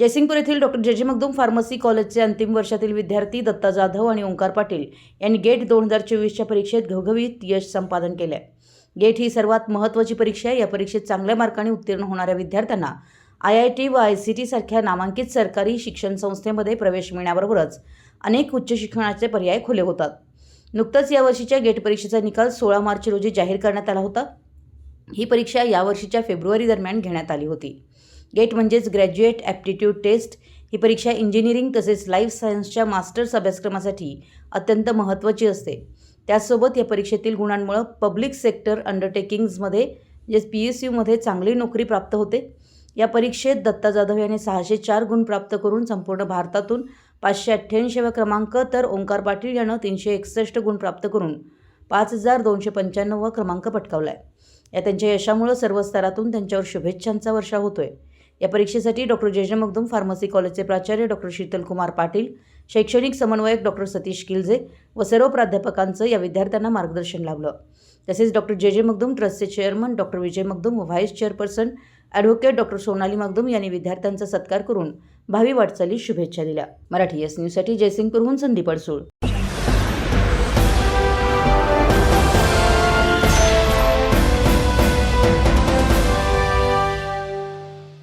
जयसिंगपूर येथील डॉक्टर जे जे मगदूम फार्मसी कॉलेजचे अंतिम वर्षातील विद्यार्थी दत्ता जाधव आणि ओंकार पाटील यांनी गेट दोन हजार चोवीसच्या परीक्षेत घवघवीत यश संपादन केले. गेट ही सर्वात महत्त्वाची परीक्षा आहे. या परीक्षेत चांगल्या मार्काने उत्तीर्ण होणाऱ्या विद्यार्थ्यांना आय आय टी व आय सी टी सारख्या नामांकित सरकारी शिक्षण संस्थेमध्ये प्रवेश मिळण्याबरोबरच अनेक उच्च शिक्षणाचे पर्याय खुले होतात. नुकतंच यावर्षीच्या गेट परीक्षेचा निकाल सोळा मार्च रोजी जाहीर करण्यात आला होता. ही परीक्षा यावर्षीच्या फेब्रुवारी दरम्यान घेण्यात आली होती. गेट म्हणजेच ग्रॅज्युएट ॲप्टिट्यूड टेस्ट. ही परीक्षा इंजिनिअरिंग तसेच लाईफ सायन्सच्या मास्टर्स अभ्यासक्रमासाठी अत्यंत महत्त्वाची असते. त्याचसोबत या परीक्षेतील गुणांमुळं पब्लिक सेक्टर अंडरटेकिंग्जमध्ये म्हणजे पी एस यूमध्ये चांगली नोकरी प्राप्त होते. या परीक्षेत दत्ता जाधव यांनी सहाशे चार गुण प्राप्त करून संपूर्ण भारतातून पाचशे अठ्ठ्याऐंशीवा क्रमांक तर ओंकार पाटील यानं तीनशे एकसष्ट गुण प्राप्त करून पाच हजार दोनशे पंच्याण्णववा क्रमांक पटकावला आहे या त्यांच्या यशामुळं सर्व स्तरातून त्यांच्यावर शुभेच्छांचा वर्षा होतोय. या परीक्षेसाठी डॉक्टर जे जे मगदूम फार्मसी कॉलेजचे प्राचार्य डॉक्टर शीतलकुमार पाटील शैक्षणिक समन्वयक डॉक्टर सतीश किलजे व सर्व प्राध्यापकांचं या विद्यार्थ्यांना मार्गदर्शन लाभलं. तसेच डॉक्टर जे जे मगदूम ट्रस्टचे चेअरमन डॉक्टर विजय मगदूम व vice chairperson advocate doctor Sonali Magdum यांनी विद्यार्थ्यांचा सत्कार करून भावी वाटचालीस शुभेच्छा दिल्या. मराठी एस न्यूजसाठी जयसिंगपूरहून संदीप अडसूळ.